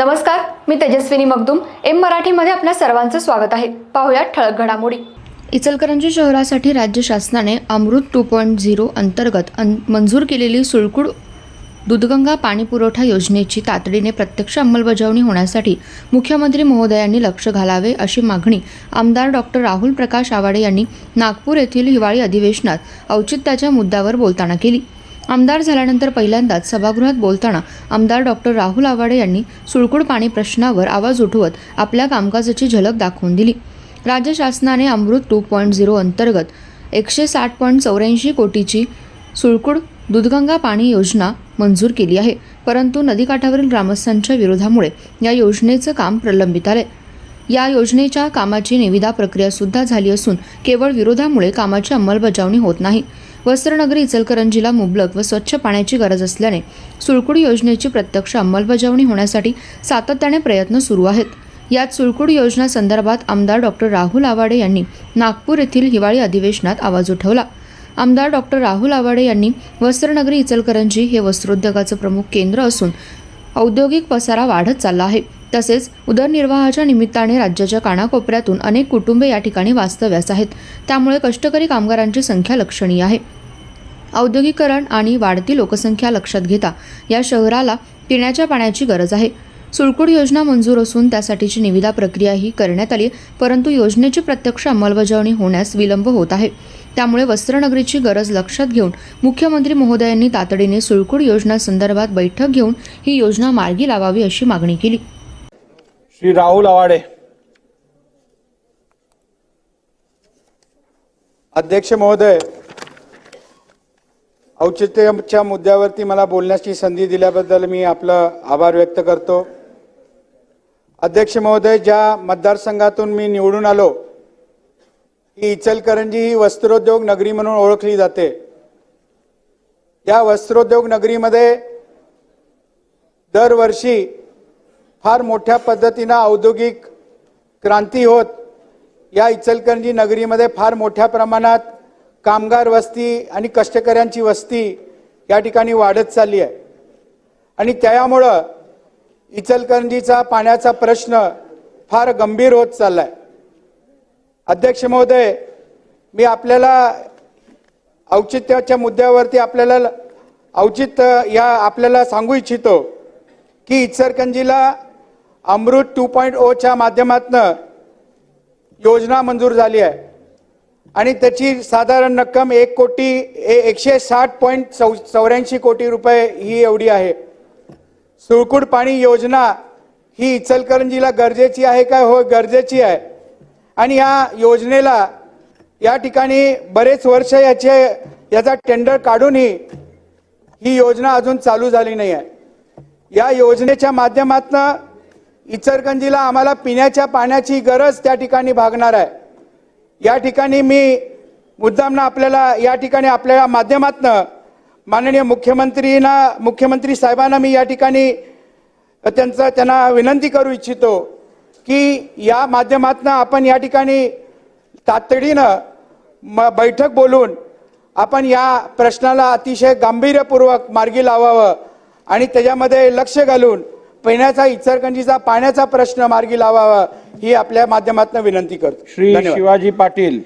नमस्कार मी तेजस्विनी मगदुम. एम मराठीमध्ये आपल्या सर्वांचं स्वागत आहे. पाहुयात ठळक घडामोडी. इचलकरंजी शहरासाठी राज्य शासनाने अमृत टू पॉईंट झिरो अंतर्गत अन मंजूर केलेली सुळकुड दुधगंगा पाणी पुरवठा योजनेची तातडीने प्रत्यक्ष अंमलबजावणी होण्यासाठी मुख्यमंत्री महोदयांनी लक्ष घालावे अशी मागणी आमदार डॉक्टर राहुल प्रकाश आवाडे यांनी नागपूर येथील हिवाळी अधिवेशनात औचित्याच्या मुद्द्यावर बोलताना केली. आमदार झाल्यानंतर पहिल्यांदाच सभागृहात बोलताना आमदार डॉक्टर राहुल आवाडे यांनी सुळकुड पाणी प्रश्नावर आवाज उठवत आपल्या कामकाजाची झलक दाखवून दिली. राज्य शासनाने अमृत टू पॉईंट झिरो अंतर्गत एकशे साठ पॉईंट चौऱ्याऐंशी कोटीची सुळकुड दुधगंगा पाणी योजना मंजूर केली आहे. परंतु नदीकाठावरील ग्रामस्थांच्या विरोधामुळे या योजनेचं काम प्रलंबित आले या योजनेच्या कामाची निविदा प्रक्रियासुद्धा झाली असून केवळ विरोधामुळे कामाची अंमलबजावणी होत नाही. वस्त्रनगरी इचलकरंजीला मुबलक व स्वच्छ पाण्याची गरज असल्याने सुळकुड योजनेची प्रत्यक्ष अंमलबजावणी होण्यासाठी सातत्याने प्रयत्न सुरू आहेत. यात सुळकुड योजना संदर्भात आमदार डॉक्टर राहुल आवाडे यांनी नागपूर येथील हिवाळी अधिवेशनात आवाज उठवला. आमदार डॉक्टर राहुल आवाडे यांनी वस्त्रनगरी इचलकरंजी हे वस्त्रोद्योगाचं प्रमुख केंद्र असून औद्योगिक पसारा वाढत चालला आहे. तसेच उदरनिर्वाहाच्या निमित्ताने राज्याच्या कानाकोपऱ्यातून अनेक कुटुंबे या ठिकाणी वास्तव्यास आहेत. त्यामुळे कष्टकरी कामगारांची संख्या लक्षणीय आहे. औद्योगिकरण आणि वाढती लोकसंख्या लक्षात घेता या शहराला पिण्याच्या पाण्याची गरज आहे. सुळकुड योजना मंजूर असून त्यासाठीची निविदा प्रक्रियाही करण्यात आली परंतु योजनेची प्रत्यक्ष अंमलबजावणी होण्यास विलंब होत आहे. त्यामुळे वस्त्रनगरीची गरज लक्षात घेऊन मुख्यमंत्री महोदयांनी तातडीने सुळकुड योजना संदर्भात बैठक घेऊन ही योजना मार्गी लावावी अशी मागणी केली. श्री राहुल आवाडे. अध्यक्ष महोदय औचित्याच्या मुद्द्यावरती मला बोलण्याची संधी दिल्याबद्दल मी आपलं आभार व्यक्त करतो. अध्यक्ष महोदय ज्या मतदारसंघातून मी निवडून आलो ही इचलकरंजी ही वस्त्रोद्योग नगरी म्हणून ओळखली जाते. या वस्त्रोद्योग नगरीमध्ये दरवर्षी फार मोठ्या पद्धतीनं औद्योगिक क्रांती होत. या इचलकरंजी नगरीमध्ये फार मोठ्या प्रमाणात कामगार वस्ती आणि कष्टकऱ्यांची वस्ती या ठिकाणी वाढत चालली आहे. आणि त्यामुळं इचलकरंजीचा पाण्याचा प्रश्न फार गंभीर होत चालला आहे अध्यक्ष महोदय मी आपल्याला औचित्याच्या मुद्द्यावरती आपल्याला औचित्य या आपल्याला सांगू इच्छितो की इचलकरंजीला अमृत टू पॉईंट ओच्या माध्यमातनं योजना मंजूर झाली आहे. आणि त्याची साधारण रक्कम एक कोटी ए- एकशे साठ पॉईंट चौ चौऱ्याऐंशी कोटी रुपये ही एवढी आहे. सुळकुड पाणी योजना ही इचलकरंजीला गरजेची आहे का? हो गरजेची आहे. आणि या योजनेला या ठिकाणी बरेच वर्ष याचे याचा टेंडर काढूनही ही योजना अजून चालू झाली नाही आहे. या योजनेच्या माध्यमातनं इचरगंजीला आम्हाला पिण्याच्या पाण्याची गरज त्या ठिकाणी भागणार आहे. या ठिकाणी मी मुद्दामना आपल्याला या ठिकाणी आपल्या माध्यमातनं माननीय मुख्यमंत्रीना मुख्यमंत्री साहेबांना मी या ठिकाणी त्यांचं त्यांना विनंती करू इच्छितो की या माध्यमातनं आपण या ठिकाणी तातडीनं म बैठक बोलून आपण या प्रश्नाला अतिशय गांभीर्यपूर्वक मार्गी लावावं आणि त्याच्यामध्ये लक्ष घालून पिण्याचा इचलकरंजीचा पाण्याचा प्रश्न मार्गी लावावा ही आपल्या माध्यमातून विनंती करतो श्री. शिवाजी पाटील